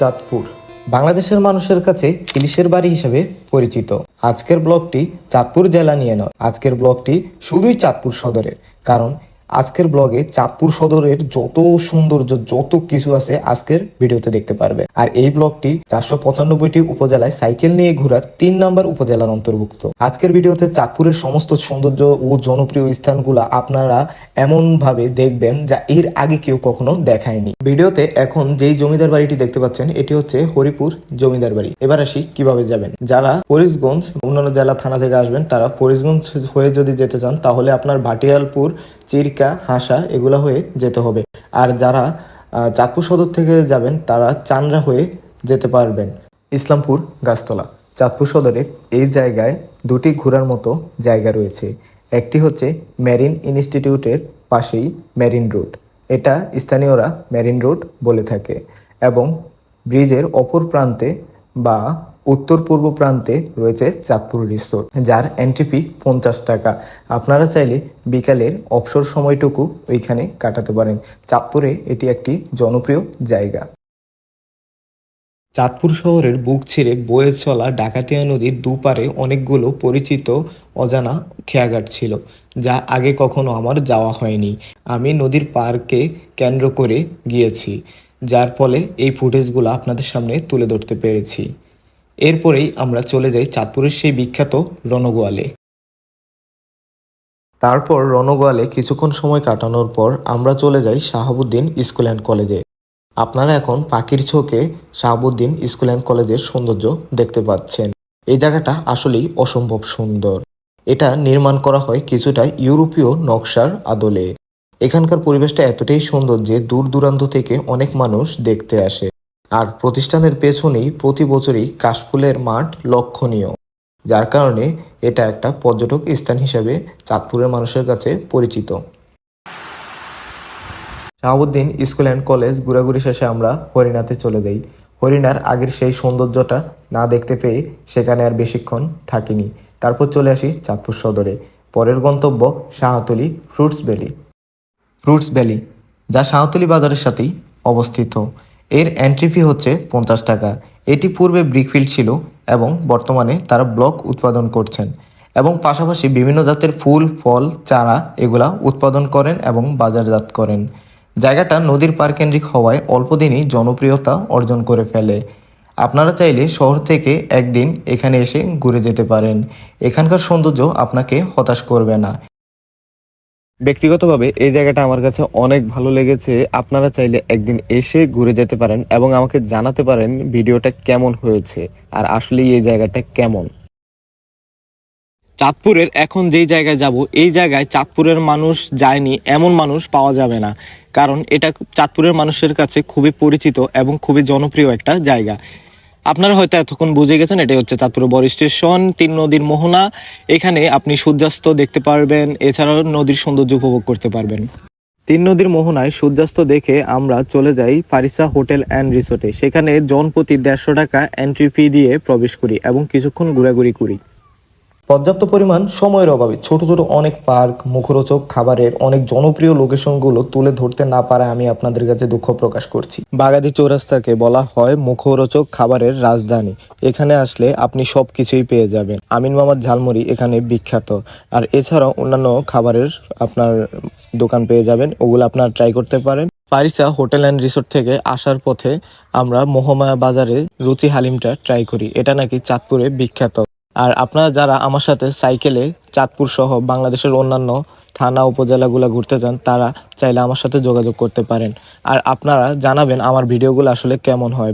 চাঁদপুর, বাংলাদেশের মানুষের কাছে ইলিশের বাড়ি হিসেবে পরিচিত। আজকের ব্লকটি চাঁদপুর জেলা নিয়ে নয়, আজকের ব্লকটি শুধুই চাঁদপুর সদরের, কারণ আজকের ব্লগে চাঁদপুর সদরের যত সৌন্দর্য, যত কিছু আছে আজকের ভিডিওতে দেখতে পারবে। আর এই ব্লগটি চারশো পঁচানব্বইটি উপজেলায় সাইকেল নিয়ে ঘোরার তিন নাম্বার উপজেলার অন্তর্ভুক্ত। আজকের ভিডিওতে চাঁদপুরের সমস্ত সৌন্দর্য ও জনপ্রিয় স্থানগুলো আপনারা এমন ভাবে দেখবেন যা এর আগে কেউ কখনো দেখায়নি। ভিডিওতে এখন যেই জমিদার বাড়িটি দেখতে পাচ্ছেন, এটি হচ্ছে হরিপুর জমিদার বাড়ি। এবার আসি কীভাবে যাবেন। যারা ফরিশগঞ্জ অন্যান্য জেলা থানা থেকে আসবেন, তারা ফরিশগঞ্জ হয়ে যদি যেতে চান, তাহলে আপনার ভাটিয়ালপুর চিরকা, হাসা এগুলা হয়ে যেতে হবে। আর যারা চাঁদপুর সদর থেকে যাবেন, তারা চানরা হয়ে যেতে পারবেন। ইসলামপুর গাছতলা। চাঁদপুর সদরের এই জায়গায় দুটি ঘোরার মতো জায়গা রয়েছে। একটি হচ্ছে মেরিন ইনস্টিটিউটের পাশেই মেরিন রোড। এটা স্থানীয়রা মেরিন রোড বলে থাকে এবং ব্রিজের অপর প্রান্তে বা উত্তর পূর্ব প্রান্তে রয়েছে চাঁদপুর রিসোর্ট, যার এন্ট্রি ফি পঞ্চাশ টাকা। আপনারা চাইলে বিকালের অবসর সময়টুকু ওইখানে কাটাতে পারেন। চাঁদপুরে এটি একটি জনপ্রিয় জায়গা। চাঁদপুর শহরের বুক ছিঁড়ে বয়ে চলা ডাকাতিয়া নদীর দুপারে অনেকগুলো পরিচিত অজানা খেয়াঘাট ছিল, যা আগে কখনো আমার যাওয়া হয়নি। আমি নদীর পার্কে কেন্দ্র করে গিয়েছি, যার ফলে এই ফুটেজগুলো আপনাদের সামনে তুলে ধরতে পেরেছি। এরপরেই আমরা চলে যাই চাঁদপুরের সেই বিখ্যাত রণগোয়ালে। তারপর রণগোয়ালে কিছুক্ষণ সময় কাটানোর পর আমরা চলে যাই শাহাবুদ্দিন স্কুল অ্যান্ড কলেজে। আপনারা এখন পাখির চোখে শাহাবুদ্দিন স্কুল অ্যান্ড কলেজের সৌন্দর্য দেখতে পাচ্ছেন। এই জায়গাটা আসলেই অসম্ভব সুন্দর। এটা নির্মাণ করা হয় কিছুটা ইউরোপীয় নকশার আদলে। এখানকার পরিবেশটা এতটাই সুন্দর যে দূর দূরান্ত থেকে অনেক মানুষ দেখতে আসে। আর প্রতিষ্ঠানের পেছনেই প্রতি বছরই কাশফুলের মাঠ লক্ষণীয়। যার কারণে এটা একটা পর্যটক স্থান হিসেবে চাঁদপুরের মানুষের কাছে পরিচিত। শাহাবুদ্দিন স্কুল অ্যান্ড কলেজ ঘোরাঘুরি শেষে আমরা হরিণাতে চলে যাই। হরিণার আগের সেই সৌন্দর্যটা না দেখতে পেয়ে সেখানে আর বেশিক্ষণ থাকিনি। তারপর চলে আসি চাঁদপুর সদরে। পরের গন্তব্য Shahtali fruits valley. Fruits valley, যা শাহতলি বাজারের সাথেই অবস্থিত। এর এন্ট্রি ফি হচ্ছে পঞ্চাশ টাকা। এটি পূর্বে ব্রিকফিল্ড ছিল এবং বর্তমানে তারা ব্লক উৎপাদন করছেন এবং পাশাপাশি বিভিন্ন জাতের ফুল, ফল, চারা এগুলা উৎপাদন করেন এবং বাজারজাত করেন। জায়গাটা নদীর পার কেন্দ্রিক হওয়ায় অল্প দিনই জনপ্রিয়তা অর্জন করে ফেলে। আপনারা চাইলে শহর থেকে একদিন এখানে এসে ঘুরে যেতে পারেন। এখানকার সৌন্দর্য আপনাকে হতাশ করবে না। ব্যক্তিগতভাবে এই জায়গাটা আমার কাছে অনেক ভালো লেগেছে। আপনারা চাইলে একদিন এসে ঘুরে যেতে পারেন এবং আমাকে জানাতে পারেন ভিডিওটা কেমন হয়েছে আর আসলে এই জায়গাটা কেমন। চাঁদপুরের এখন যেই জায়গায় যাব, এই জায়গায় চাঁদপুরের মানুষ যায়নি, এমন মানুষ পাওয়া যাবে না। কারণ এটা চাঁদপুরের মানুষের কাছে খুবই পরিচিত এবং খুবই জনপ্রিয় একটা জায়গা। আপনারা হয়তো এতক্ষণ বুঝে গেছেন, এটাই হচ্ছে চাঁদপুরের বড় স্টেশন, তিন নদীর মোহনা। এখানে আপনি সূর্যাস্ত দেখতে পারবেন, এছাড়াও নদীর সৌন্দর্য উপভোগ করতে পারবেন। তিন নদীর মোহনায় সূর্যাস্ত দেখে আমরা চলে যাই ফারিসা হোটেল অ্যান্ড রিসোর্টে। সেখানে জনপ্রতি দেড়শো টাকা এন্ট্রি ফি দিয়ে প্রবেশ করি এবং কিছুক্ষণ ঘোরাঘুরি করি। পর্যাপ্ত পরিমাণ সময়ের অভাবে ছোট ছোট অনেক পার্ক, মুখরোচক খাবারের অনেক জনপ্রিয় লোকেশনগুলো তুলে ধরতে না পারায় আমি আপনাদের কাছে দুঃখ প্রকাশ করছি। বাগাদি চৌরাস্তাকে বলা হয় মুখরোচক খাবারের রাজধানী। এখানে আসলে আপনি সব কিছুই পেয়ে যাবেন। আমিন মামার ঝালমুড়ি এখানে বিখ্যাত। আর এছাড়াও অন্যান্য খাবারের আপনার দোকান পেয়ে যাবেন, ওগুলো আপনার ট্রাই করতে পারেন। পারিসা হোটেল অ্যান্ড রিসোর্ট থেকে আসার পথে আমরা মোহমায়া বাজারে রুচি হালিমটা ট্রাই করি। এটা নাকি চাঁদপুরে বিখ্যাত। আর আপনারা যারা আমার সাথে সাইকেলে চাঁদপুর সহ বাংলাদেশের অন্যান্য থানা, উপজেলাগুলো ঘুরতে যান তারা চাইলে আমার সাথে যোগাযোগ করতে পারেন। আর আপনারা জানাবেন আমার ভিডিওগুলো আসলে কেমন হয়।